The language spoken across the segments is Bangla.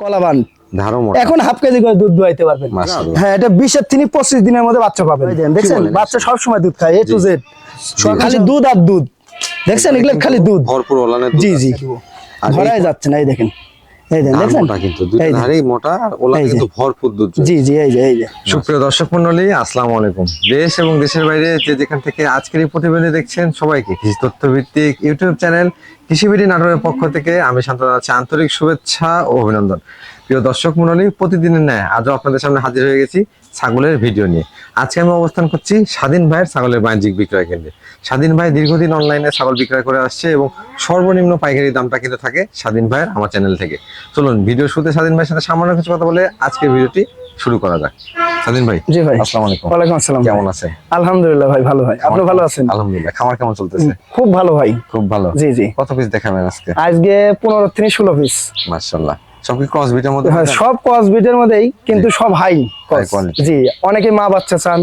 কলাবান। এখন হাফ কেজি করে দুধ দোয়াইতে পারবেন। হ্যাঁ এটা বিশের তিনি পঁচিশ দিনের মধ্যে বাচ্চা পাবেন। দেখছেন? বাচ্চা সবসময় দুধ খায় এ টু জেড খালি দুধ আর দুধ। দেখছেন? এগুলো খালি দুধ। ভরপুর জি জি। আর ধরাই যাচ্ছে না এই দেখেন। এই দেন কিন্তু মোটা। কিন্তু ভরপুর দুধ জি জি এই যে এই যে। সুপ্রিয় দর্শক মন্ডলী আসসালামু আলাইকুম। দেশ এবং দেশের বাইরে যে যেখান থেকে আজকের এই প্রতিবেদন দেখছেন সবাইকে কৃষি তথ্য ভিত্তিক ইউটিউব চ্যানেল কৃষিবিডি নাটকের পক্ষ থেকে আমি শান্ত আছি। আন্তরিক শুভেচ্ছা ও অভিনন্দন। প্রিয় দর্শক মন্ডলী প্রতিদিনের ন্যায় আজও আপনাদের সামনে হাজির হয়ে গেছি ছাগলের ভিডিও নিয়ে। আজকে আমি অবস্থান করছি স্বাধীন ভাইয়ের ছাগলের বাণিজ্যিক বিক্রয় কেন্দ্রে। স্বাধীন ভাই দীর্ঘদিন অনলাইনে ছাগল বিক্রয় করে আসছে এবং সর্বনিম্ন পাইকারি দামটা কিন্তু থাকে স্বাধীন ভাইয়ের আমার চ্যানেল থেকে। চলুন ভিডিও শুরুতে স্বাধীন ভাইয়ের সাথে সামান্য কিছু কথা বলে আজকের ভিডিওটি শুরু করা যাক। স্বাধীন ভাই জি ভাই। আসসালামু আলাইকুম। ওয়ালাইকুম আসসালাম কেমন আছেন? আলহামদুলিল্লাহ ভাই ভালো ভাই। আপনি ভালো আছেন? আলহামদুলিল্লাহ খামার কেমন চলতেছে? খুব ভালো ভাই। খুব ভালো। জি জি। কত পিস দেখাবেন আজকে? আজকে পনেরো থেকে ষোলো পিস। মাশাআল্লাহ। ক্রস বিটের মধ্যে হ্যাঁ সব ক্রস বিটের মধ্যেই কিন্তু সব হাই জি অনেকে মা বাচ্চা চান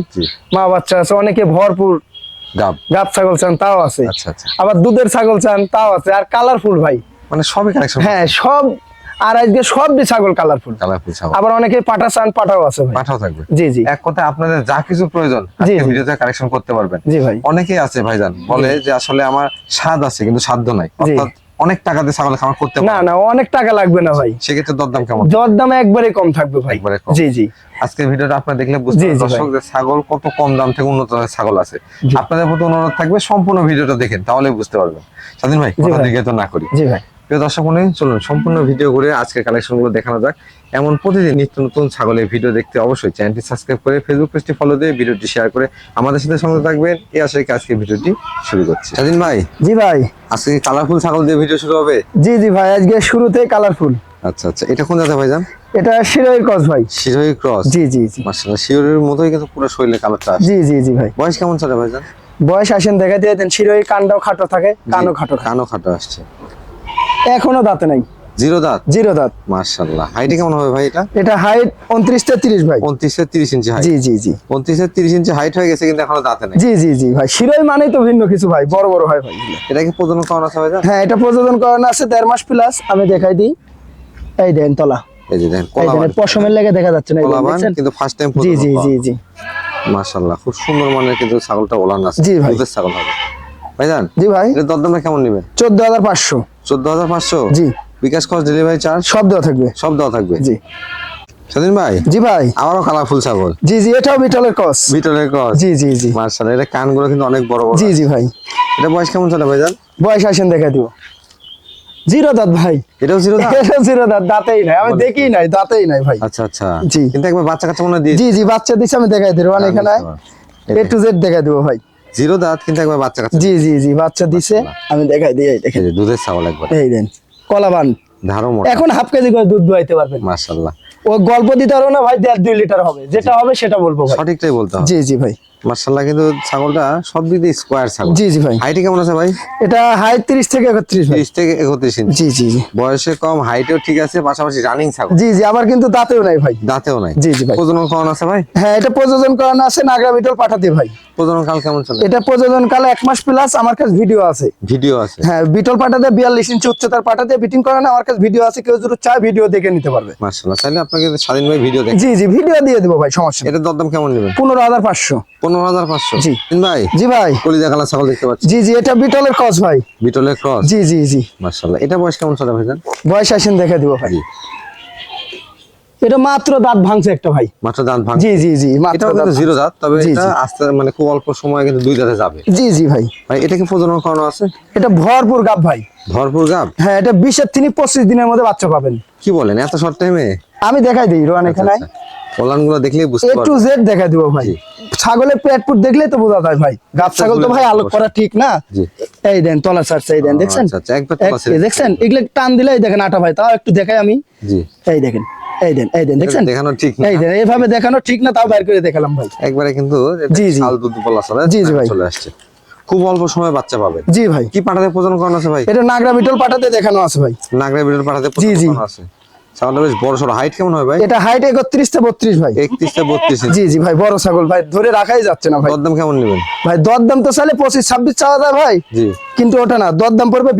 মা বাচ্চা আছে অনেকে ভরপুর গাব গাব ছাগল চান তাও আছে। আচ্ছা আচ্ছা। আবার দুধের ছাগল চান তাও আছে আর কালারফুল ভাই। মানে সবই কালেকশন হ্যাঁ সব আর আজকে সব ছাগল কালারফুল কালারফুল ছাগল। আবার অনেকে পাঠা চান পাঠাও আছে ভাই। পাঠাও থাকবে। জি জি। এক কথায় আপনাদের যা কিছু প্রয়োজন। ভিডিওতে কালেকশন করতে পারবেন। জি ভাই। অনেকেই আছে ভাইজান বলে যে আসলে আমার স্বাদ আছে কিন্তু সাধ্য নাই। অর্থাৎ অনেক টাকা দিয়ে ছাগল খামার করতে না না অনেক টাকা লাগবে না ভাই। সেক্ষেত্রে দরদাম কেমন? দরদাম দাম একবারে কম থাকবে ভাই। একবারে কম। জি জি। আজকের ভিডিওটা আপনারা দেখলে বুঝতে দর্শক যে ছাগল কত কম দাম থেকে উন্নত মানের ছাগল আছে। আপনাদের প্রতি অনুরোধ থাকবে সম্পূর্ণ ভিডিওটা দেখেন তাহলে বুঝতে পারবেন। স্বাধীন ভাই কথা। দিকে তো না করি। জি ভাই। প্রিয় দর্শক মনে চলুন সম্পূর্ণ ভিডিও করে আজকের কালেকশনগুলো দেখানো যাক। এমন প্রতিদিন নিত্য নতুন ছাগলের ভিডিও দেখতে অবশ্যই চ্যানেলটি সাবস্ক্রাইব করে ফেসবুক পেজটি ফলো দিয়ে ভিডিওটি শেয়ার করে আমাদের সাথে সঙ্গে থাকবেন। এই আশায় আজকে ভিডিওটি শুরু করছি। স্বাধীন ভাই? জি ভাই। আজকে কালারফুল ছাগল দিয়ে ভিডিও শুরু হবে? জি জি ভাই আজকে শুরুতে কালারফুল আচ্ছা আচ্ছা। এটা কোন জায়গা ভাইজান এটা শিরোয়ের ক্রস ভাই। শিরোহী ক্রস জি জি জি। মার্শাল্লাহ শিরোহির মতোই কিন্তু পুরো শরীরে কালারটা জি জি জি ভাই। বয়স কেমন চলে ভাইজান বয়স আসেন দেখা দিয়ে দেন শিরোই কানটাও খাটো থাকে কানও খাটো থাকে। কানো খাটো আসছে। এখনও দাঁতে নাই। জিরো দাঁত? জিরো দাঁত। মার্শাল্লাহ হাইটে কেমন হবে ভাই এটা? এটা হাইট উনত্রিশ থেকে তিরিশ ভাই। পঁয়ত্রিশ থেকে তিরিশ ইঞ্চি হাইট জি জি জি। পঁয়ত্রিশ থেকে তিরিশ ইঞ্চি হাইট হয়ে গেছে কিন্তু এখনও দাঁতে নেই। জি জি জি ভাই। শিরোই মানেই তো ভিন্ন কিছু ভাই। বড় বড় হয় ভাই। এটা কি প্রজনন করানো আছে ভাইজান হ্যাঁ এটা প্রযোজন করানো আছে দেড় মাস প্লাস আমি দেখাই দিই। এই দেন তলা। এই যে দেখেন এই কলাবান পশমের লেগে দেখা যাচ্ছে না দেন, কলাবান? কিন্তু ফার্স্ট টাইম জি জি জি জি। মাশাআল্লাহ খুব সুন্দর মানের কিন্তু ছাগলটা ওলান আছে। জি ভাই। ছাগল হবে। ভাইজান জি ভাই। এটা দরদামটা কেমন নেবেন? চোদ্দ হাজার পাঁচশো। চোদ্দ হাজার পাঁচশো? জি। বিকাশ খরচ ডেলিভারি চার্জ সব দেওয়া থাকবে। সব দেওয়া থাকবে? জি। স্বাধীন ভাই? জি ভাই। আবারও কালারফুল ছাগল। জি জি এটাও বিটলের কস ভিতরের ক্রস জি জি জি। মার্শাল এটা কানগুলো কিন্তু অনেক বড় বড়। জি জি ভাই। এটা বয়স কেমন চলে ভাইজান? বয়স আসেন দেখা দিব। জিরো দাঁত ভাই। এটাও ছিল না এটাও জিরো দাঁত দাঁতেই নাই। আমি দেখি নাই দাঁতেই নাই ভাই। আচ্ছা আচ্ছা। জি। কিন্তু একবার বাচ্চা কাচ্চা মনে দিয়ে জি জি বাচ্চা দিচ্ছে আমি দেখাই দিব। এখানে এ টু জেড দেখাই দিব ভাই। জিরো দাঁত কিন্তু একবার বাচ্চা কাচ্চা জি জি জি বাচ্চা দিছে। আমি দেখাই দিই এই দেখেন দুধের ছাগল একবার। এই দেন কলাবান। ধারো মোটা। এখন হাফ কেজি করে দুধ দোয়াইতে পারবেন। মাশাআল্লাহ। ও গল্প দিতে পারব না ভাই দেড় দুই লিটার হবে। যেটা হবে সেটা বলব সঠিকটাই বলতে হবে। জি জি ভাই। মাশাআল্লাহ কিন্তু ছাগলটা সব দিক দিয়ে স্কোয়ার ছাগল। জি জি ভাই। হাইটে কেমন আছে ভাই? এটা হাইট তিরিশ থেকে একত্রিশ ভাই। তিরিশ থেকে একত্রিশ ইঞ্চি। জি জি জি। বয়সে কম হাইটেও ঠিক আছে পাশাপাশি রানিং ছাগল। জি জি আবার কিন্তু দাঁতেও নাই ভাই। দাঁতেও নাই। জি জি ভাই। প্রজনন আছে ভাই? হ্যাঁ এটা প্রযোজন করানো আছে নাগরা বিটল পাঠাতে ভাই। প্রজনন কাল কেমন চলে? এটা প্রযোজন কালে এক মাস প্লাস আমার কাছে ভিডিও আছে। ভিডিও আছে। হ্যাঁ বিটল পাঠাতে বিয়াল্লিশ ইঞ্চি উচ্চতার পাঠাতে বিটিং করানো আমার কাছে ভিডিও আছে কেউ যদি চায় ভিডিও দেখে নিতে পারবে। মাশাআল্লাহ চাইলে আপনাকে স্বাধীন ভাই ভিডিও দেখ জি জি ভিডিও দিয়ে দেবো ভাই সমস্যা এটার দরদাম কেমন নেবেন? পনেরো হাজার পাঁচশো। পনেরো হাজার পাঁচশো। জি। ভাই? জি ভাই। কলিজা কালার ছাগল দেখতে পাচ্ছি। জি জি এটা বিটলের কস ভাই। বিটলের ক্রস জি জি জি। মাশাআল্লাহ। এটা বয়স কেমন চলে ভাইজান? বয়স আসেন দেখে দিব ভাই। এটা মাত্র দাঁত ভাঙছে একটা ভাই। মাত্র দাঁত ভাঙ জি জি জি মাত্র দাঁত জিরো দাঁত তবে এটা আস্তে মানে খুব অল্প সময় কিন্তু দুই দাঁতে যাবে। জি জি ভাই। ভাই এটা কি প্রজনন করানো আছে? এটা ভরপুর গাব ভাই। ভরপুর গাব? হ্যাঁ এটা বিশের তিনি পঁচিশ দিনের মধ্যে বাচ্চা পাবেন। কি বলেন এত শর্ট টাইমে আমি দেখাই দিই রোহান এখানে ওলানগুলো দেখলেই এ টু জেড দেখা দিব ভাই। ছাগলের পেট পুট দেখলেই তো বোঝা যায় ভাই। গাব ছাগল তো ভাই আলোক করা ঠিক না? এই দেন তলা এই দেন দেখছেন? আচ্ছা, আচ্ছা, এই দেখছেন? এগুলো টান দিলে দেখেন আটা ভাই তাও একটু দেখাই আমি। জি। এই দেখেন এই দেন এই দেন দেখছেন? দেখানো ঠিক না। এই দেন এইভাবে দেখানো ঠিক না তাও বাইর করে দেখালাম ভাই। একবারে কিন্তু জি, জি। বলা জি, জি, ভাই। চলে আসছে। খুব অল্প সময় বাচ্চা পাবে। জি ভাই। কি পাঠাতে প্রজনন করানো আছে ভাই? এটা নাগরা বিটল পাঠাতে দেখানো আছে ভাই। নাগরা বিড়ের পাঠাতে জি, জি। প্রজনন করানো আছে। ছাগলটা বেশ বড় সড়ো। হাইট কেমন ভাই? এটা হাইট জি জি ভাই বড় ছাগল ভাই ধরে রাখাই যাচ্ছে না ভাই। দরদাম কেমন নেবেন? ভাই দরদাম তো চাওয়া যায় ভাই। জি। কিন্তু ওটা না দরদাম পড়বে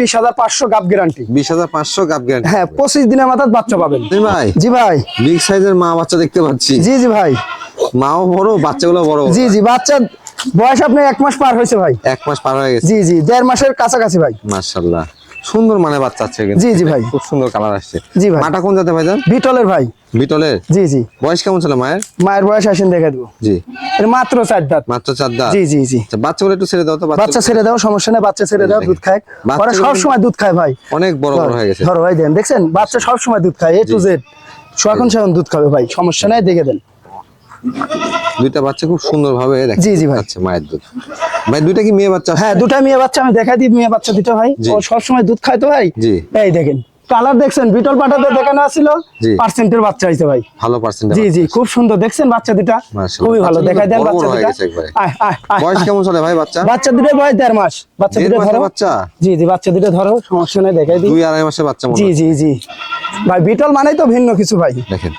গাপ গ্যারান্টি হ্যাঁ পঁচিশ দিনের মাথায় বাচ্চা পাবেন। ভাই। জি ভাই। বিগ সাইজের মা বাচ্চা দেখতে পাচ্ছি। জি জি ভাই। মাও বড় বাচ্চাগুলো বড়। বড়। জি জি বাচ্চা বয়স আপনার এক মাস পার হয়েছে ভাই। এক মাস পার হয়ে গেছে। জি জি দেড় মাসের কাছাকাছি ভাই। মাশাল্লাহ সুন্দর মানে বাচ্চা আছে জি, জি ভাই। খুব সুন্দর কালার আসছে। জি ভাই। মাটা কোন জাতে ভাইজান বিটলের ভাই। বিটলের? জি জি। বয়স কেমন ছিল মায়ের? মায়ের বয়স আসেন দেখে দেবো। জি। এর মাত্র চার দাঁত। মাত্র চার দাঁত? জি জি জি। আচ্ছা, বাচ্চাগুলো একটু ছেড়ে দাও তো বাচ্চা ছেড়ে দাও সমস্যা নেই বাচ্চা ছেড়ে দাও দুধ খায়। ওরা সব সময় দুধ খায় ভাই। অনেক বড় বড় হয়ে গেছে। ধরো ভাই দেন দেখছেন? বাচ্চা সব সময় দুধ খায় এ টু জেড এখন সেখন দুধ খাবে ভাই সমস্যা নাই দেখে দেন। দুইটা বাচ্চা খুব সুন্দর ভাবে জি, জি ভাই। আচ্ছা মায়ের দুধ। ভাই দুইটা কি মেয়ে বাচ্চা হ্যাঁ দুটা মেয়ে বাচ্চা আমি দেখাই দিই মেয়ে বাচ্চা দুটো ভাই। ও সব সময় দুধ খায় তো ভাই? জি। এই দেখেন কালার দেখছেন বিটল পাটাতে দেখানো ছিল পার্সেন্টের বাচ্চা হয়েছে ভাই। ভালো পার্সেন্ট জি জি খুব সুন্দর দেখছেন বাচ্চা দুটা? খুবই ভালো দেখাই দেন বাচ্চা দুটা। বয়স কেমন চলে ভাই বাচ্চা? বাচ্চা দুটো বয়স দেড় মাস। বাচ্চা দুটো ধরো। বাচ্চা? জি জি বাচ্চা দুটো ধরো সমস্যা নেই দেখাই দিই। দুই আড়াই মাসের বাচ্চা জি জি জি। ভাই বিটল মানেই তো ভিন্ন কিছু ভাই। দেখেন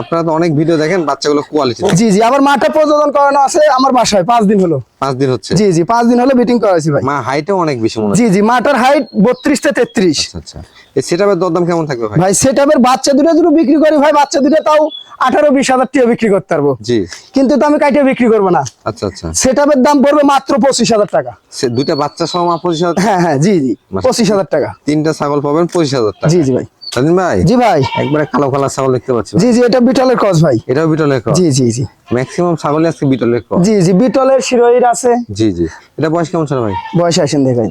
আপনারা তো অনেক ভিডিও দেখেন বাচ্চাগুলো কোয়ালিটি জি জি আবার মাঠে প্রযোজন করানো আছে আমার বাসায় পাঁচ দিন হলো। পাঁচ দিন হচ্ছে? জি জি পাঁচ দিন হলো বিটিং করাইছি ভাই। মা হাইটও অনেক বেশি মনে জি জি মাটার হাইট বত্রিশ থেকে তেত্রিশ। আচ্ছা আচ্ছা। এই সেটাপের দরদাম কেমন থাকবে ভাই? ভাই সেটাপের বাচ্চা দুটো যদি বিক্রি করি ভাই বাচ্চা দুটো তাও আঠারো বিশ হাজার টাকা বিক্রি করতে পারব। জি। কিন্তু তো আমি কাইটে বিক্রি করব না। আচ্ছা আচ্ছা। সেটাপের দাম পড়বে মাত্র পঁচিশ হাজার টাকা। সে দুইটা বাচ্চা সহ মা পঁচিশ হাজার হ্যাঁ হ্যাঁ জি জি পঁচিশ হাজার টাকা। তিনটা ছাগল পাবেন পঁচিশ হাজার টাকা। জি জি ভাই। স্বাধীন ভাই? জি ভাই। একবারে কালো কালার ছাগল দেখতে পাচ্ছি জি জি এটা বিটলের ক্রস ভাই। এটাও বিটলের ক্রস জি জি জি। ম্যাক্সিমাম ছাগলই আছে বিটলের ক্রস জি জি বিটলের শিরোহির আছে। জি জি। এটা বয়স কেমন ছিল ভাই? বয়স আসেন দেখাই।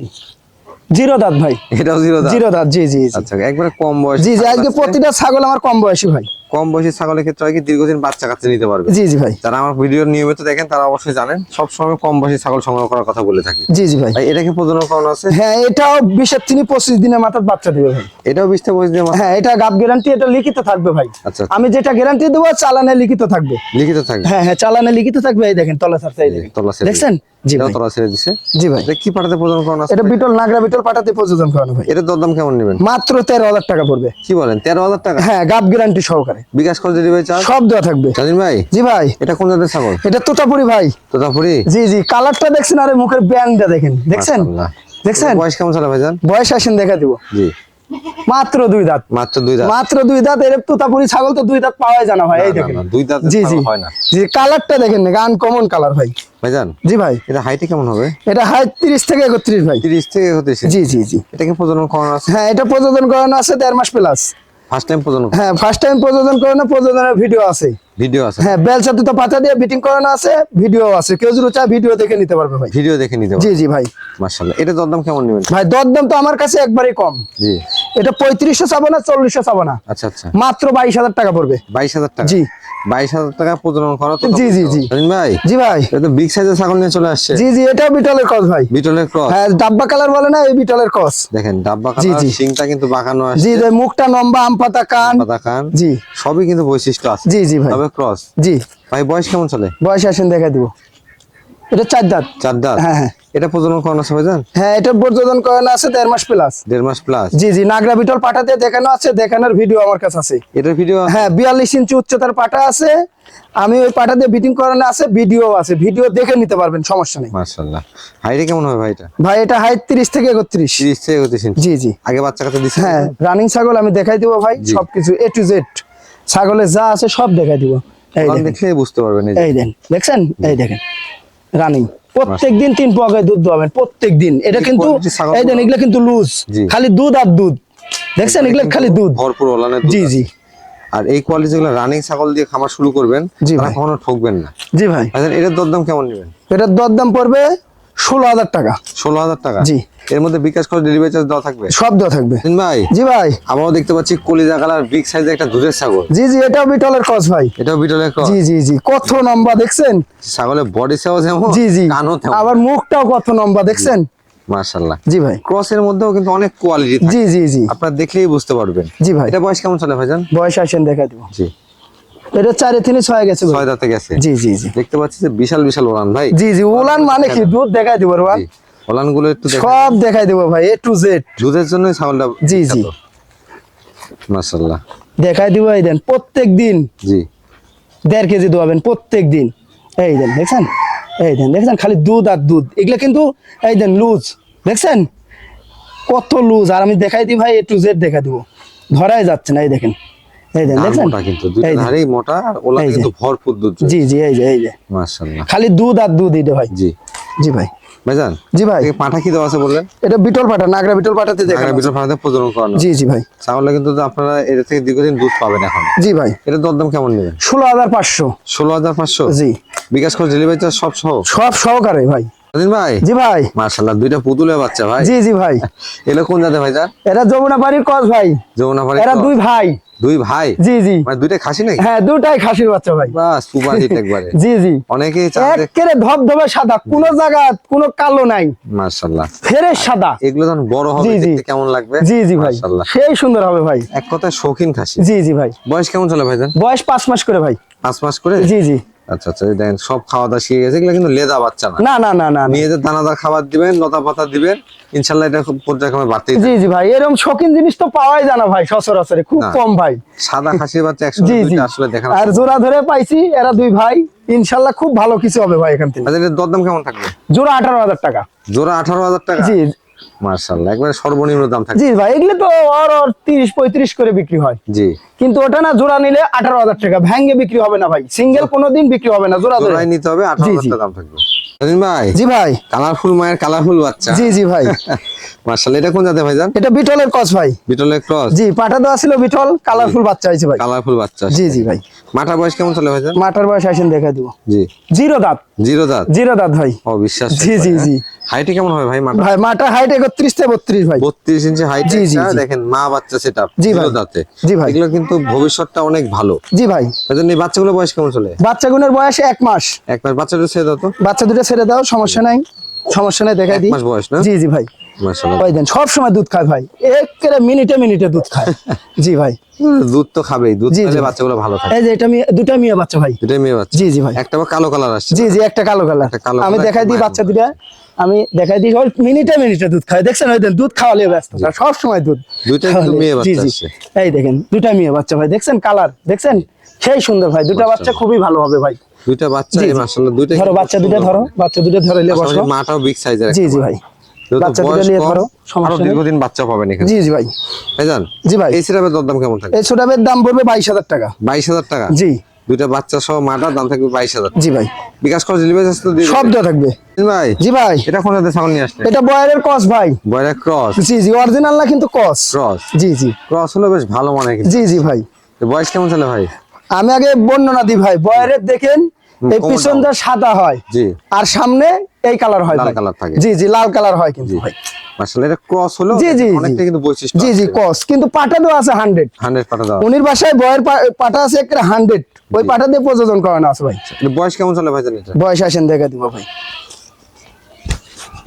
জিরো দাঁত ভাই। এটাও জিরো দাঁত? জিরো দাঁত জি জি জি। আচ্ছা একবারে কম বয়স। জি জি আজকে প্রতিটা ছাগল আমার কম বয়সী ভাই। কম বয়সী ছাগলের ক্ষেত্রে হয় কি দীর্ঘদিন বাচ্চা কাচ্চা নিতে পারবে। জি জি ভাই। যারা আমার ভিডিও নিয়মিত দেখেন তারা অবশ্যই জানেন সব সময় কম বয়সী ছাগল সংগ্রহ করার কথা বলে থাকি। জি জি ভাই। ভাই এটা কি প্রজনন করানো আছে? হ্যাঁ এটাও বিশের তিনি পঁচিশ দিনের মাথার বাচ্চা দিবে ভাই। এটাও বিশটা বয়স দিয়ে আমার হ্যাঁ এটা গাপ গ্যারান্টি এটা লিখিত থাকবে ভাই। আচ্ছা আমি যেটা গ্যারান্টি দেবো চালানে লিখিত থাকবে। লিখিত থাকবে? হ্যাঁ হ্যাঁ চালানে লিখিত থাকবে এই দেখেন তলা দেখেন। তলা দেখছেন? জি ভাই। তলা ছেড়ে দিছে। জি ভাই। এটা কি পাঠাতে প্রজনন করানো আছে এটা বিটল নাগরা বিটল পাঠাতে করানো ভাই। দরদাম কেমন নেবেন? মাত্র তেরো হাজার টাকা পড়বে। কি বলেন তেরো হাজার টাকা? হ্যাঁ গাপ গ্যারান্টি সহকারে। বিকাশ করে দিবে চার্জ সব দেওয়া থাকবে। স্বাধীন ভাই। জি ভাই। এটা কোন জাতের ছাগল? এটা তোতাপুরি ভাই। তোতাপুরি? জি জি। কালারটা দেখছেন আরে মুখের ব্যান্ডটা দেখেন। দেখছেন? দেখছেন? বয়স কেমন চলে ভাইজান বয়স আসেন দেখা দিব। জি। মাত্র দুই দাঁত। মাত্র দুই দাঁত। মাত্র দুই দাঁত। এর তোতাপুরি ছাগল তো দুই দাঁত পাওয়াই জানা ভাই। এই দেখেন। দুই দাঁতের জি জি। হয় না। জি কালারটা দেখেন না গান কমন কালার ভাই ভাইজান জি ভাই। এটা হাইটে কেমন হবে? এটা হাইট তিরিশ থেকে একত্রিশ ভাই। তিরিশ থেকে একত্রিশ। জি জি জি। এটা কি প্রজনন করানো আছে? হ্যাঁ এটা প্রজনন করানো আছে দেড় মাস প্লাস ফার্স্ট টাইম প্রযোজন হ্যাঁ ফার্স্ট টাইম প্রযোজন করে না প্রযোজনের ভিডিও আছে। ভিডিও আছে। হ্যাঁ বেল সাথে তো পাতা দিয়ে বিটিং করানো আছে ভিডিও আছে। কেউ যদি চায় ভিডিও দেখে নিতে পারবে ভাই। ভিডিও দেখে নিতে জি জি ভাই। মাশাআল্লাহ। এটা দরদাম কেমন নেবেন? ভাই দরদাম তো আমার কাছে একবারই কম। জি। এটা পঁয়ত্রিশশো চাবো না চল্লিশশো চাবো না। আচ্ছা আচ্ছা। মাত্র বাইশ হাজার টাকা পড়বে। টাকা? জি। বাইশ হাজার টাকা প্রজনন করা তো জি, জি, জি। ভাই জি ভাই। এটা তো বিগ সাইজের ছাগল নিয়ে চলে আসছে। জি জি এটাও বিটলের কস ভাই। বিটলের ক্রস হ্যাঁ ডাব্বা কালার বলে না এই বিটলের কস দেখেন ডাব্বা কালার সিংটা কিন্তু বাঁকানো জি আসছে। মুখটা লম্বা আম পাতা কান। পাতা কান। জি। সবই কিন্তু বৈশিষ্ট্য আছে। জি জি ভাই। ক্রস জি। ভাই বয়স কেমন চলে? বয়স আসেন দেখা দিব। এটা চার দাঁত। চার দাঁত? হ্যাঁ, হ্যাঁ। এটা প্রজনন করানো আছে ভাইজান? হ্যাঁ এটা প্রযোজন করানো আছে দেড় মাস প্লাস দেড় মাস প্লাস জি জি নাগরা বিটল পাঠাতে দেখানো আছে দেখানোর ভিডিও আমার কাছে আছে। এটার ভিডিও হ্যাঁ বিয়াল্লিশ ইঞ্চি উচ্চতার পাটা আছে। আমি ওই পাটা দিয়ে বিটিং করানো আছে ভিডিও আছে। ভিডিও দেখে নিতে পারবেন সমস্যা নেই। মাশাআল্লাহ। হাইটে কেমন হবে ভাই এটা? ভাই এটা হাইট তিরিশ থেকে একত্রিশ। তিরিশ থেকে একত্রিশ ইঞ্চি? জি জি। আগে বাচ্চা কাছে হ্যাঁ রানিং ছাগল আমি দেখাই দিব ভাই সবকিছু এ টু জেড ছাগলের যা আছে সব দেখাই দিব। এই দেখেন। দেখলে বুঝতে পারবেন এই দেন দেখছেন? এই দেখেন রানিং। প্রত্যেক দিন তিন পগায় দুধ দোয়াবেন প্রত্যেক দিন এটা কিন্তু এই দেন এগুলা কিন্তু লুজ খালি দুধ আর দুধ। দেখছেন? এগুলা খালি দুধ। ভরপুর ওলানের জি জি। আর এই কোয়ালিটি যেগুলো রানিং ছাগল দিয়ে খামার শুরু করবেন। কখনো ঠকবেন না। জি ভাই এটার দরদাম কেমন নেবেন? এটার দরদাম পড়বে ষোলো হাজার টাকা। ষোলো হাজার টাকা? জি। এর মধ্যে বিকাশ করে ডেলিভারি চার্জ দেওয়া থাকবে? সব দেওয়া থাকবে। ভাই? জি ভাই। আমরাও দেখতে পাচ্ছি কলিজা কালার বিগ সাইজের একটা দুধের ছাগল। জি জি এটাও বিটলের কস ভাই। এটাও বিটলের ক্রস জি জি জি। কত লম্বা দেখছেন? ছাগলের বডি সাইজ যেমন জি জি। আবার মুখটাও কত লম্বা দেখছেন? মাশাআল্লাহ। জি ভাই। ক্রসের মধ্যেও কিন্তু অনেক কোয়ালিটি জি জি জি। আপনারা দেখলেই বুঝতে পারবেন। জি ভাই। এটা বয়স কেমন চলে ভাইজান? বয়স আসেন দেখা দিব। জি। এটা চারে তিনি ছয় গেছে। ছয় দাঁতে গেছে। জি জি জি। দেখতে পাচ্ছি যে বিশাল বিশাল ওলান ভাই। জি জি উলান মানে কি? দুধ দেখাই দিব রোয়ান ওলানগুলো একটু সব দেখাই দিব ভাই এ টু জেড দুধের জন্য ছাগলটা জি, জি। মাশাআল্লাহ। দেখাই দিব এই দেন প্রত্যেক দিন জি। দেড় কেজি দোয়াবেন প্রত্যেক দিন। এই দেন দেখছেন? এই দেন দেখছেন? খালি দুধ আর দুধ। এগুলো কিন্তু এই দেন লুজ। দেখছেন? কত লুজ। আর আমি দেখাই দিই ভাই এ টু জেড দেখা দিব। ধরাই যাচ্ছে না এই দেখেন। এই দেন আর মোটা কিন্তু দুইটা ধারেই মোটা আর ওলা কিন্তু ভরপুর দুধ জি জি এই যে এই যে। মাশাআল্লাহ। খালি দুধ আর দুধ এটা ভাই। জি। জি ভাই। ভাইজান জি ভাই। পাঠা কি দেওয়া আছে বললেন? এটা বিটল পাটা নাগরা বিটল দেখেন বিটল পাঠাতে প্রজনন করানো জি জি ভাই। তাহলে কিন্তু আপনারা থেকে দীর্ঘদিন দুধ পাবেন এখন। জি ভাই। এটা দরদাম কেমন নেবেন? ষোলো হাজার পাঁচশো। ষোলো হাজার পাঁচশো? জি। বিকাশ করে ডেলিভারি চার্জ সব সহ? সব সহকারে ভাই। ভাই? জি ভাই। মার্শাল্লাহ দুইটা পুতুলের বাচ্চা ভাই। জি জি ভাই। এলো কোন জাতে ভাই যার এরা যমুনা কস ভাই। যমুনা এরা দুই ভাই। দুই ভাই? জি জি। মানে দুইটা খাসি নাকি? হ্যাঁ দুটাই খাসির বাচ্চা ভাই। বাস সুপার হিট একবারে। জি জি। অনেকেই একেবারে ধবধবে সাদা। কোনো জায়গা কোনো কালো নাই। মার্শাল্লাহ ফেরের সাদা। এগুলো যখন বড় হবে। দেখতে কেমন লাগবে? জি জি ভাই। সেই সুন্দর হবে ভাই। এক কথায় শৌখিন খাসি। জি জি ভাই। বয়স কেমন চলে ভাই বয়স পাঁচ মাস করে ভাই। পাঁচ মাস করে? জি জি। আচ্ছা আচ্ছা দেখেন সব খাওয়া দাওয়া শিখে গেছে এগুলো কিন্তু লেদা বাচ্চা না। না না না। মেয়েদের দানাদার খাবার দিবেন লতা পাতা দিবেন ইনশাল্লাহ এটা খুব পর্যায়ক্রমে বাড়তেই জি জি ভাই এরকম শৌখিন জিনিস তো পাওয়াই যায় না ভাই সচরাচরে খুব কম ভাই। সাদা খাসির বাচ্চা আসলে দেখা আর জোড়া ধরে পাইছি এরা দুই ভাই ইনশাল্লাহ খুব ভালো কিছু হবে ভাই এখান থেকে। আচ্ছা দরদাম কেমন থাকবে? জোড়া আঠারো হাজার টাকা। জোড়া আঠারো হাজার টাকা? জি। মার্শাল্লাহ একবারে সর্বনিম্ন দাম থাকবে জি ভাই এগুলো তো আর আর তিরিশ পঁয়ত্রিশ করে বিক্রি হয়। জি। কিন্তু ওটা না জোড়া নিলে আঠারো হাজার টাকা ভ্যাঙ্গে বিক্রি হবে না ভাই। সিঙ্গেল কোনোদিন বিক্রি হবে না জোড়া জোড়াই নিতে হবে আঠারো জি, হাজার জি। টাকা দাম থাকবে। স্বাধীন ভাই জি ভাই। কালারফুল মায়ের কালারফুল বাচ্চা। জি জি ভাই। মার্শাল্লাহ এটা কোন জাতে ভাইজান এটা বিটলের কস ভাই। বিটলের ক্রস? জি পাঠা দেওয়া ছিল বিটল কালারফুল বাচ্চা হয়েছে ভাই। কালারফুল বাচ্চা। জি জি ভাই। মাটা বয়স কেমন চলে ভাইজান মাটার বয়স আসেন দেখা দিব। জি। জিরো দাঁত। জিরো দাঁত? জিরো দাঁত ভাই। ও বিশ্বাস জি, জি, জি। হাইটে কেমন হবে ভাই মাটা ভাই মাটা হাইট একত্রিশ থেকে বত্রিশ ভাই। বত্রিশ ইঞ্চি হাইট জি, জি, জি। দেখেন মা বাচ্চা সেটা জি ভাই। দাঁতে জি ভাই। এগুলো কিন্তু ভবিষ্যৎটা অনেক ভালো। জি ভাই। এজন্য এই বাচ্চাগুলো বয়স কেমন চলে? বাচ্চা বয়স এক মাস। এক মাস। বাচ্চাটা ছেড়ে দাও তো। বাচ্চা দুটো ছেড়ে দাও সমস্যা নাই। সমস্যা নাই দেখাই দিই। মাস বয়স না? জি জি ভাই। মাশাআল্লাহ। দেন সব সময় দুধ খায় ভাই। একেবারে মিনিটে মিনিটে দুধ খায়। জি ভাই। দুধ তো খাবেই দুধ। খেলে বাচ্চাগুলো ভালো থাকে। এই যে এটা দুটা মেয়ে বাচ্চা ভাই। মেয়ে বাচ্চা। জি জি ভাই। একটা কালো কালার আসছে জি জি একটা কালো কালার আমি দেখাই দিই বাচ্চা দুটা আমি দেখাই দিই ওই মিনিটে মিনিটে দুধ খায় দেখছেন ওই দুধ খাওয়ালে ব্যস্ত। সব সময় দুধ জি জি। এই দেখেন দুটা মেয়ে বাচ্চা ভাই। দেখছেন কালার? দেখছেন? সেই সুন্দর ভাই। দুটা বাচ্চা খুবই ভালো হবে ভাই। দুইটা বাচ্চা মাশাআল্লাহ ধরো বাচ্চা দুটা ধরো। বাচ্চা দুটা ধরে বসো। মাটাও বিগ সাইজের জি জি ভাই। বাচ্চা দুটো নিয়ে ধরো সমস্যা দীর্ঘদিন বাচ্চা পাবেন এখানে। জি জি ভাই। ভাইজান জি ভাই। এই সিরাপের দরদাম কেমন থাকে? এই ছোটাবের দাম পড়বে বাইশ হাজার টাকা। বাইশ হাজার টাকা? জি। দুইটা বাচ্চা সহ মাটার দাম থাকবে বাইশ হাজার জি ভাই। বিকাশ করে ডেলিভারি সব দেওয়া থাকবে। ভাই জি ভাই। এটা কোন আসলে এটা বয়ারের কস ভাই। বয়রা ক্রস জি জি অরিজিনাল না কিন্তু কস ক্রস জি জি। ক্রস হলো বেশ ভালো মনে হয় জি জি ভাই। বয়স কেমন চলে ভাই? আমি আগে বর্ণনা দিই ভাই। বয়ারের দেখেন এই পিছনটা সাদা হয়। জি। আর সামনে এই কালার হয় লাল কালার থাকে। জি জি লাল কালার হয় কিন্তু ভাই। এটা ক্রস হলো জি, জি, জি। অনেকটা কিন্তু বৈশিষ্ট্য জি জি কস কিন্তু পাটা দেওয়া আছে হান্ড্রেড হান্ড্রেড পাঠা দাও উনির বাসায় বয়ের পাটা আছে একটা হান্ড্রেড ওই পাটা দিয়ে প্রযোজন করানো আছে ভাই। বয়স কেমন চলে ভাই জানি এটা? বয়স আসেন দেখা দিব ভাই।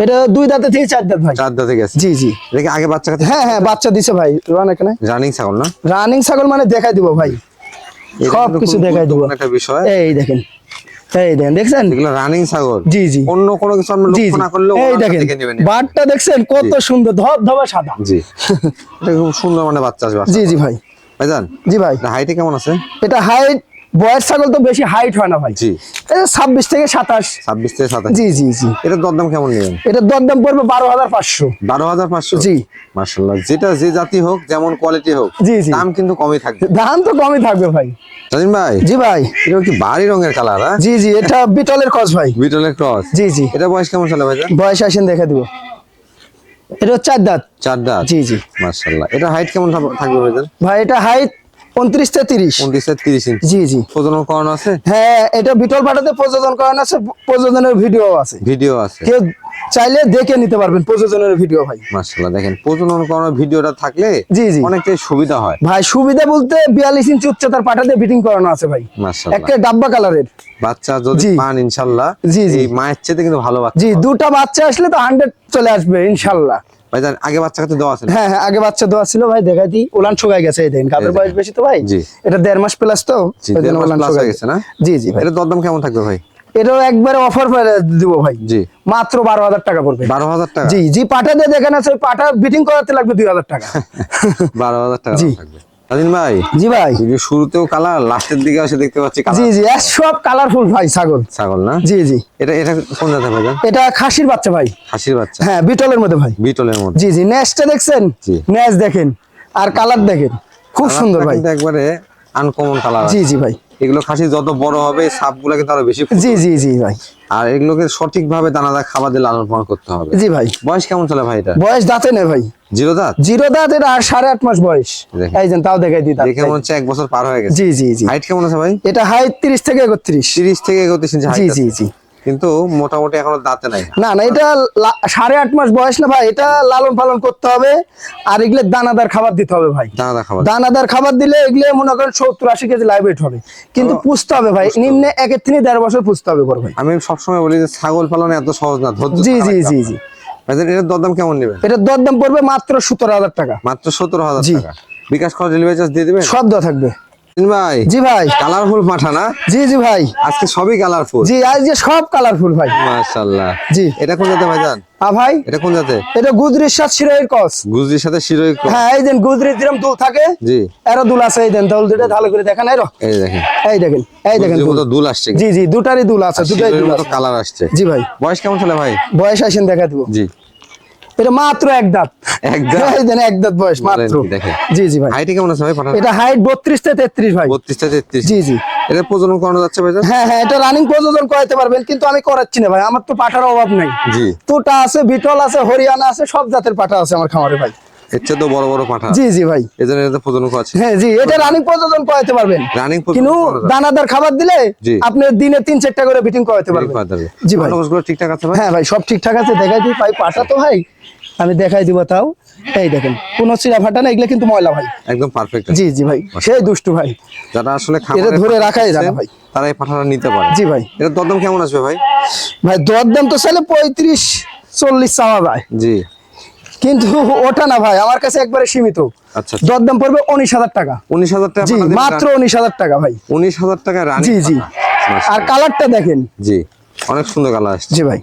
এটা দুই দাঁতে থেকে চার দাঁত ভাই। চার দাঁতে গেছে। জি জি। আগে বাচ্চা কাছে হ্যাঁ হ্যাঁ বাচ্চা দিছে ভাই। রান এখানে। রানিং ছাগল না? রানিং ছাগল মানে দেখাই দিব ভাই। এটা সব কিছু দেখাই দিব। একটা বিষয়। এই দেখেন। এই দেখেন দেখছেন? এগুলো রানিং ছাগল। জি জি। অন্য কোনো কিছু আমরা লক্ষ্য না করলে এই দেখেন বাটটা দেখছেন কত সুন্দর ধব ধবা সাদা। জি। এটা খুব সুন্দর মানে বাচ্চা আসবে জি জি ভাই। ভাইজান জি ভাই। হাইটে কেমন আছে? এটা হাইট বয়ের ছাগল তো বেশি হাইট হয় না ভাই। জি। এটা ছাব্বিশ থেকে সাতাশ। ছাব্বিশ থেকে সাতাশ। জি জি জি। এটার দরদাম কেমন নেবেন? এটা দরদাম পড়বে বারো হাজার পাঁচশো। বারো হাজার পাঁচশো? জি। মার্শাল্লাহ যেটা যে জাতি হোক যেমন কোয়ালিটি হোক জি, জি। দাম কিন্তু কমই থাকবে। দাম তো কমই থাকবে ভাই। জানিন ভাই জি ভাই। এটা কি বাড়ি রঙের কালার হ্যাঁ? জি জি এটা বিটলের কস ভাই। বিটলের ক্রস জি জি। এটা বয়স কেমন চলে ভাইজান? বয়স আসেন দেখে দিব। এটা চার দাঁত। চার দাঁত। জি জি। মার্শাল্লাহ এটা হাইট কেমন থাকবে ভাইজান? ভাই এটা হাইট উনত্রিশ থেকে তিরিশ। উনত্রিশ থেকে তিরিশ ইঞ্চি। জি জি। প্রজনন করানো আছে? হ্যাঁ এটা বিটল পাটাতে প্রযোজন করানো আছে প্রযোজনের ভিডিও আছে। ভিডিও আছে। কেউ চাইলে দেখে নিতে পারবেন প্রযোজনের ভিডিও ভাই। মার্শাল্লাহ দেখেন প্রজনন করানোর ভিডিওটা থাকলে জি, জি। অনেকটাই সুবিধা হয়। ভাই সুবিধা বলতে বিয়াল্লিশ ইঞ্চি উচ্চতার পাটাতে ফিটিং করানো আছে ভাই। একটা ডাব্বা কালারের। বাচ্চা যদি পান জি, জি। এই মায়ের চেয়ে কিন্তু ভালো বাচ্চা জি দুটা বাচ্চা আসলে তো হান্ড্রেড চলে আসবে ইনশাল্লাহ ভাইজান আগে বাচ্চা কাছে দেওয়া হ্যাঁ হ্যাঁ আগে বাচ্চা দেওয়া ছিল ভাই দেখাই দিই। শুকাই গেছে এই দিন। গাবের বয়স বেশি তো ভাই? জি। এটা দেড় মাস প্লাস তো জি, গেছে। না? জি জি ভাই। এটা দরদাম কেমন থাকবে ভাই? এটাও একবারে অফার দিব ভাই। জি। মাত্র বারো হাজার টাকা পড়বে। বারো হাজার টাকা? জি জি পাটা দিয়ে দেখেন আছে ওই পাটা বিটিং করাতে লাগবে দুই হাজার টাকা। বারো হাজার টাকা জি। স্বাধীন ভাই? জি ভাই। শুরুতেও কালার লাস্টের দিকে এসে দেখতে পাচ্ছি জি জি সব কালারফুল ভাই ছাগল। ছাগল না? জি জি। এটা এটা কোন জাতের ভাই এটা খাসির বাচ্চা ভাই। হাসির বাচ্চা। হ্যাঁ বিটলের মধ্যে ভাই। বিটলের মধ্যে। জি জি নেসটা দেখছেন? জি। নেজ দেখেন। আর কালার দেখেন। খুব সুন্দর ভাই। একবারে আনকমন কালার জি জি ভাই। এগুলো খাসি যত বড় হবে সাপগুলো কিন্তু আরও বেশি জি জি জি ভাই। আর এগুলোকে সঠিকভাবে দানাদার খাবার দিয়ে লালন পালন করতে হবে। জি ভাই। বয়স কেমন চলে ভাই এটা? বয়স দাঁতে নেই ভাই। জিরো দাঁত? জিরো দাঁত এটা আর সাড়ে আট মাস বয়স। এই তাও দেখাই দিই। দেখে মনে হচ্ছে এক বছর পার হয়ে গেছে। জি জি জি। হাইট কেমন আছে ভাই? এটা হাইট তিরিশ থেকে একত্রিশ। তিরিশ থেকে একত্রিশ ইঞ্চি জি জি জি। কিন্তু মোটামুটি এখনও দাঁতে নাই। না না এটা সাড়ে আট মাস বয়স না ভাই এটা লালন পালন করতে হবে আর এগুলো দানাদার খাবার দিতে হবে ভাই। দানাদার খাবার। দানাদার খাবার দিলে এগুলো মনে করেন সত্তর আশি কেজি লাইভ হবে। কিন্তু পুষতে হবে ভাই নিম্নে একের থেকে দেড় বছর পুষতে হবে ভাই আমি সবসময় বলি যে ছাগল পালন এত সহজ না ধৈর্য জি জি জি জি। এটার দরদাম কেমন নেবেন? এটার দরদাম পড়বে মাত্র সতেরো হাজার টাকা। মাত্র সতেরো হাজার টাকা। বিকাশ খরচ ডেলিভারি চার্জ দিয়ে দিবেন? সব দেওয়া থাকবে। ভাই? জি ভাই। কালারফুল পাঠা না? জি জি ভাই। আজকে সবই কালারফুল। জি আজ সব কালারফুল ভাই। মাশাআল্লাহ। জি। এটা কোন জাতে ভাইজান আ ভাই? এটা কোন জাতে এটা গুজরির সাথে শিরোয়ের কস। গুজরির সাথে শিরোই ক্রস। হ্যাঁ এই দেন গুজরির যেরকম দুল থাকে জি। দুল আছে এই দেন দুল দুটো ভালো করে দেখেন এই দেখেন। এই দেখেন এই দেখেন গুজরির দুল। আসছে। জি জি দুটারই দুল আছে দুটাই দুল কালার আসছে। জি ভাই। বয়স কেমন ছিল ভাই? বয়স আসেন দেখা দিব। জি। এটা মাত্র এক দাঁত। এক দাঁত? এক দাঁত বয়স মাত্র। জি জি ভাই। হাইট কেমন আছে ভাই এটা হাইট বত্রিশ তে তেত্রিশ ভাই। বত্রিশটা তেত্রিশ। জি জি। এটা প্রজনন করানো যাচ্ছে ভাই হ্যাঁ হ্যাঁ এটা রানিং প্রজনন করাতে পারবেন কিন্তু আমি করাচ্ছি না ভাই। আমার তো পাঠার অভাব নাই। জি। তোটা আছে বিটল আছে হরিয়ানা আছে সব জাতের পাঠা আছে আমার খামারে ভাই। এর চেয়ে তো বড় বড় পাঠা। জি জি ভাই। এই এটা প্রজনন করাচ্ছে হ্যাঁ জি এটা রানিং প্রযোজন করাতে পারবেন। রানিং কিন্তু দানাদার খাবার দিলে আপনি দিনে তিন চারটা করে বিটিং করাতে পারবেন। জি ভাই। গুলো ঠিকঠাক আছে ভাই? হ্যাঁ ভাই সব ঠিকঠাক আছে। দেখাই দিই ভাই পাঠা তো ভাই। আমি দেখাই দিব তাও। এই দেখেন কোনো চিরা ফাটা না এগুলো কিন্তু ময়লা ভাই। একদম পারফেক্ট জি জি ভাই সেই দুষ্টু ভাই। যারা আসলে এটা ধরে রাখাই ভাই। তারা এই পাঠাটা নিতে পারে। জি ভাই। এটা দরদাম কেমন আসবে ভাই? ভাই দরদাম তো চাইলে পঁয়ত্রিশ চল্লিশ চাওয়া ভাই জি। কিন্তু ওটা না ভাই আমার কাছে একবারে সীমিত। আচ্ছা। দরদাম পড়বে উনিশ হাজার টাকা। উনিশ হাজার টাকা মাত্র উনিশ হাজার টাকা ভাই। উনিশ হাজার টাকা জি জি। আর কালারটা দেখেন। জি অনেক সুন্দর কালার আসছে। জি ভাই।